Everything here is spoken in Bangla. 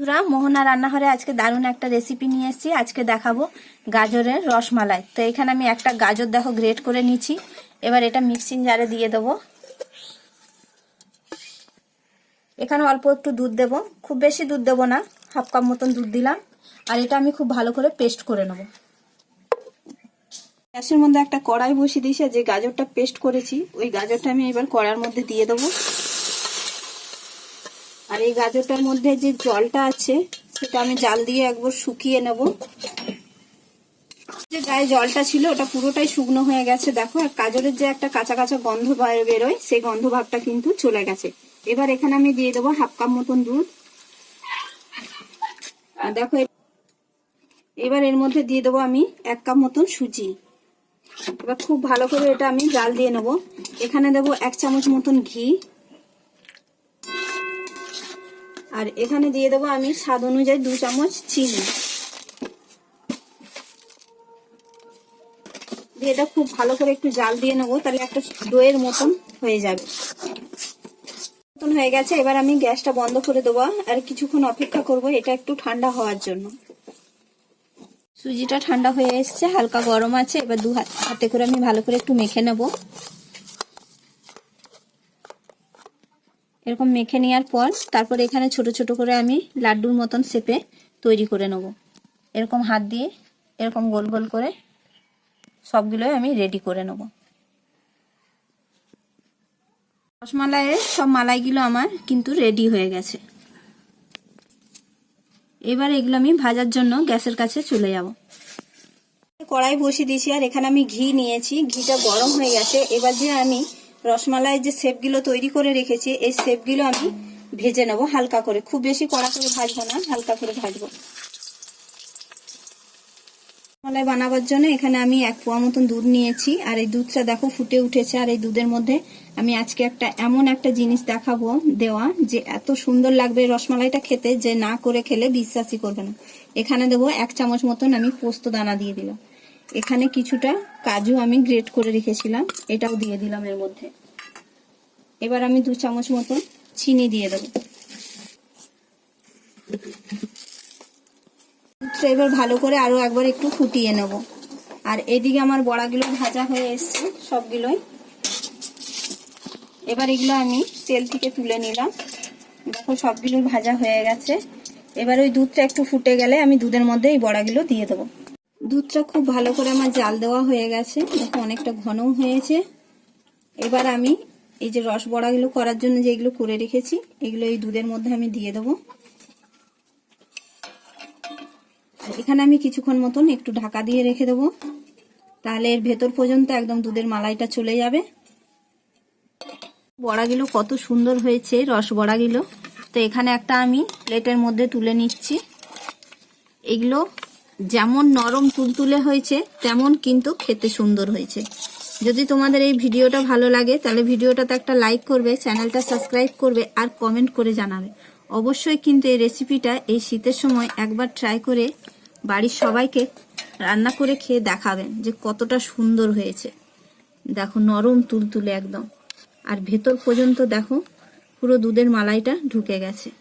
বন্ধুরা, মোহনা রান্নাঘরে আজকে দারুণ একটা রেসিপি নিয়ে এসেছি। আজকে দেখাবো গাজরের রসমালাই। তো এখানে আমি একটা গাজর দেখো গ্রেট করে নিচ্ছি। এবার এটা মিক্সিং জারে দিয়ে দেবো। এখানে অল্প একটু দুধ দেবো। খুব বেশি দুধ দেবো না, হাফ কাপ মতন দুধ দিলাম। আর এটা আমি খুব ভালো করে পেস্ট করে নেব। গ্যাসের মধ্যে একটা কড়াই বসিয়ে দিয়েছে যে গাজরটা পেস্ট করেছি, ওই গাজরটা আমি এবার কড়ার মধ্যে দিয়ে দেবো। আর এই গাজরটার মধ্যে যে জলটা আছে, সেটা আমি জাল দিয়ে একবার শুকিয়ে নেব। যে গায়ে জলটা ছিল, ওটা পুরোটাই শুকনো হয়ে গেছে। দেখো, আর গাজরের যে একটা কাঁচা কাঁচা গন্ধ বেরোয়, সেই গন্ধ ভাবটা কিন্তু চলে গেছে। এবার এখানে আমি দিয়ে দেবো হাফ কাপ মতন দুধ। আর দেখো, এবার এর মধ্যে দিয়ে দেবো আমি এক কাপ মতন সুজি। এবার খুব ভালো করে এটা আমি জাল দিয়ে নেব। এখানে দেবো এক চামচ মতন ঘি। আর এখানে দিয়ে দেবো আমি স্বাদ অনুযায়ী দু চামচ চিনি। দিয়ে এটা খুব ভালো করে একটু জাল দিয়ে নেব, তাহলে একটা দইয়ের মতন হয়ে যাবে। মতন হয়ে গেছে, এবার আমি গ্যাসটা বন্ধ করে দেবো আর কিছুক্ষণ অপেক্ষা করব, এটা একটু ঠান্ডা হওয়ার জন্য। সুজিটা ঠান্ডা হয়ে এসছে, হালকা গরম আছে, এবার দু হাতে করে আমি ভালো করে একটু মেখে নেব। এরকম মেখে নেওয়ার পর তারপর এখানে ছোট ছোট করে আমি লাড্ডুর মতন শেপে তৈরি করে নেব। এরকম হাত দিয়ে এরকম গোল গোল করে সবগুলোই আমি রেডি করে নেব। রসমালাইয়ের সব মালাইগুলো আমার কিন্তু রেডি হয়ে গেছে। এবার এগুলো আমি ভাজার জন্য গ্যাসের কাছে চলে যাব। কড়াই বসিয়ে দিয়েছি আর এখানে আমি ঘি নিয়েছি। ঘিটা গরম হয়ে গেছে। এবার যে আমি রসমালাইয়ের যে শেপগুলো তৈরি করে রেখেছি, এই শেপগুলো আমি ভেজে নেব হালকা করে। খুব বেশি কড়া করে ভাজবো না, হালকা করে ভাজবো। রসমালাই বানাবার জন্য এখানে আমি এক পোয়া মতন দুধ নিয়েছি, আর এই দুধটা দেখো ফুটে উঠেছে, আর এই দুধের মধ্যে আমি আজকে একটা এমন একটা জিনিস দেখাবো দেওয়া যে এত সুন্দর লাগবে রসমালাইটা খেতে যে না করে খেলে বিশ্বাসই করবে না। এখানে দেবো এক চামচ মতন আমি পোস্ত দানা দিয়ে দিলাম। এখানে কিছুটা কাজু আমি গ্রেট করে রেখেছিলাম, এটাও দিয়ে দিলাম এর মধ্যে। এবার আমি দু চামচ মতো চিনি দিয়ে দেবো। এবার ভালো করে আরও একবার একটু ফুটিয়ে নেব। আর এদিকে আমার বড়াগুলো ভাজা হয়ে এসছে, সবগুলোই। এবার এগুলো আমি তেল থেকে তুলে নিলাম। দেখো সবগুলো ভাজা হয়ে গেছে। এবার ওই দুধটা একটু ফুটে গেলে আমি দুধের মধ্যে এই বড়াগুলো দিয়ে দেবো। দুধটা খুব ভালো করে আমার জাল দেওয়া হয়ে গেছে। দেখো অনেকটা ঘনও হয়েছে। এবার আমি এই যে রস বড়াগুলো করার জন্য যেগুলো করে রেখেছি, এগুলো এই দুধের মধ্যে আমি দিয়ে দেবো। এখানে আমি কিছুক্ষণ মতন একটু ঢাকা দিয়ে রেখে দেবো। তাহলে এর ভেতর পর্যন্ত একদম দুধের মালাইটা চলে যাবে। বড়াগুলো কত সুন্দর হয়েছে, রস বড়াগুলো। তো এখানে একটা আমি প্লেটের মধ্যে তুলে নিচ্ছি। এগুলো যেমন নরম তুলতুলে হয়েছে, তেমন কিন্তু খেতে সুন্দর হয়েছে। যদি তোমাদের এই ভিডিওটা ভালো লাগে, তাহলে ভিডিওটাতে একটা লাইক করবে, চ্যানেলটা সাবস্ক্রাইব করবে আর কমেন্ট করে জানাবে। অবশ্যই কিন্তু এই রেসিপিটা এই শীতের সময় একবার ট্রাই করে বাড়ির সবাইকে রান্না করে খেয়ে দেখাবেন যে কতটা সুন্দর হয়েছে। দেখো নরম তুলতুলে একদম। আর ভেতর পর্যন্ত দেখো পুরো দুধের মালাইটা ঢুকে গেছে।